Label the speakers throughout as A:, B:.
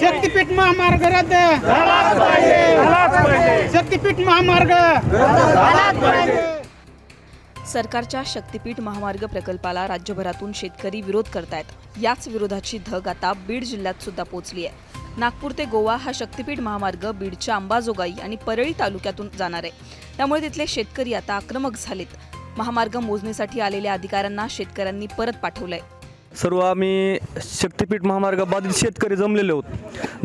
A: शक्तीपीठ महामार्ग रद्द. शक्तीपीठ महामार्ग.
B: सरकारच्या शक्तीपीठ महामार्ग प्रकल्पाला राज्यभरातून शेतकरी विरोध करतायत. याच विरोधाची धग आता बीड जिल्ह्यात सुद्धा पोहोचली आहे. नागपूर ते गोवा हा शक्तीपीठ महामार्ग बीडच्या अंबाजोगाई आणि परळी तालुक्यातून जाणार आहे. त्यामुळे तिथले शेतकरी आता आक्रमक झालेत. महामार्ग मोजणीसाठी आलेल्या अधिकाऱ्यांना शेतकऱ्यांनी परत पाठवलंय.
C: सर्व आम्ही शक्तीपीठ महामार्ग बाधित शेतकरी जमलेले आहोत.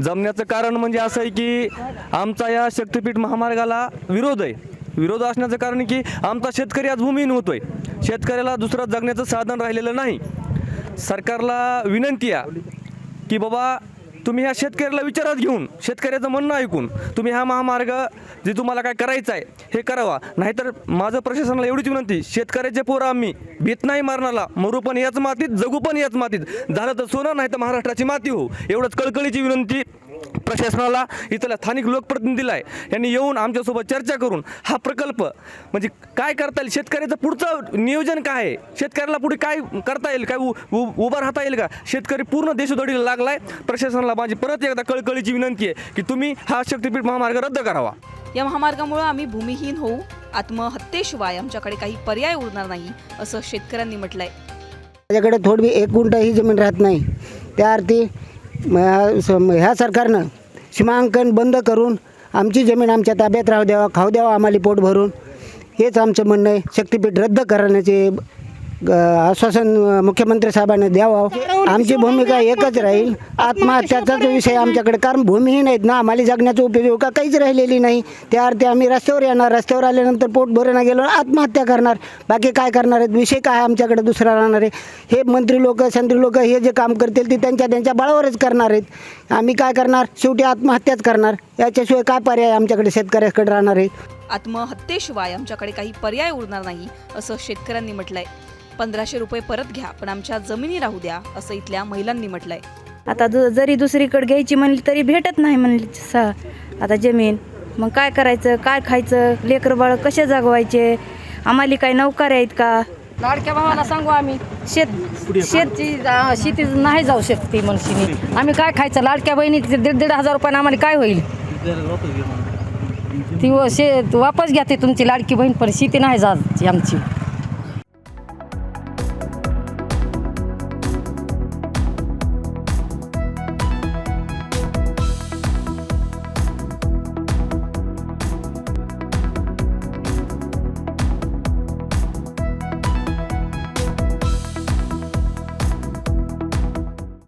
C: जमण्याचं कारण म्हणजे असं आहे की आमचा या शक्तीपीठ महामार्गाला विरोध आहे. विरोध असण्याचं कारण की आमचा शेतकरी आज भूमिहीन होतोय. शेतकऱ्याला दुसरं जगण्याचं साधन राहिलेलं नाही. सरकारला विनंती आहे की बाबा तुम्ही ह्या शेतकऱ्याला विचारात घेऊन शेतकऱ्याचं म्हणणं ऐकून तुम्ही हा महामार्ग जे तुम्हाला काय करायचं आहे हे करावा. नाहीतर माझं प्रशासनाला एवढीच विनंती शेतकऱ्याचे पोरं आम्ही भीत नाही मारणाला मरू पण याच मातीत जगू पण याच मातीत. झालं तर सोनं नाही तर महाराष्ट्राची माती हो. एवढंच कळकळीची विनंती. प्रशासनाला इथल्या स्थानिक लोकप्रतिनिधीला आहे यांनी येऊन आमच्यासोबत चर्चा करून हा प्रकल्प म्हणजे काय करता येईल शेतकऱ्याचं पुढचं नियोजन काय आहे? शेतकऱ्याला पुढे काय करता येईल काय उ- उ- उभं राहता येईल का? शेतकरी पूर्ण देशोधडीला लागलाय. प्रशासनाला माझी परत एकदा कळकळीची विनंती आहे की तुम्ही हा शक्तीपीठ महामार्ग रद्द करावा.
B: या महामार्गामुळे आम्ही भूमिहीन होऊ आत्महत्येशिवाय आमच्याकडे काही पर्याय उरणार नाही असं शेतकऱ्यांनी म्हटलंय.
D: माझ्याकडे थोडी एक गुंठाही जमीन राहत नाही. त्या अर्थी ह्या सरकारनं सीमांकन बंद करून आमची जमीन आमच्या ताब्यात राहू द्यावा खाऊ द्यावा आम्हाला पोट भरून. हेच आमचं म्हणणं आहे. शक्तीपीठ रद्द करण्याचे आश्वासन मुख्यमंत्री साहेबांनी द्यावं. आमची भूमिका एकच राहील. आत्महत्याचाच विषय आमच्याकडे कारण भूमीही नाहीत ना. आम्हाला जगण्याचा उपयोगिका काहीच राहिलेली नाही. त्या अर्थी आम्ही रस्त्यावर येणार. रस्त्यावर आल्यानंतर पोट भरणं गेलो आत्महत्या करणार. बाकी काय करणार आहेत? विषय काय आमच्याकडे? दुसरा राहणार आहे. हे मंत्री लोक संत्री लोक हे जे काम करतील ते त्यांच्या त्यांच्या बळावरच करणार आहेत. आम्ही काय करणार? शेवटी आत्महत्याच करणार. याच्याशिवाय काय पर्याय आमच्याकडे? शेतकऱ्याकडे राहणार आहे
B: आत्महत्येशिवाय आमच्याकडे काही पर्याय उरणार नाही असं शेतकऱ्यांनी म्हटलंय. पंधराशे रुपये परत घ्या पण आमच्या जमिनी राहू द्या असं इथल्या महिलांनी म्हटलंय.
E: आता जरी दुसरीकडे घ्यायची म्हणली तरी भेटत नाही म्हणली आता जमीन. मग काय करायचं काय खायचं? लेकरं बाळ कसे जगवायचे? आम्हाला काही नौकर आहेत का?
F: लाडक्या भावाला सांगू आम्ही. शेत शेतची शेती नाही जाऊ शकते मनुष्यनी आम्ही काय खायचं? लाडक्या बहिणी दीड दीड हजार रुपयानं आम्हाला काय होईल? ती व- शे वापस घ्या ते तुमची लाडकी बहीण पण शेती नाही जात आमची.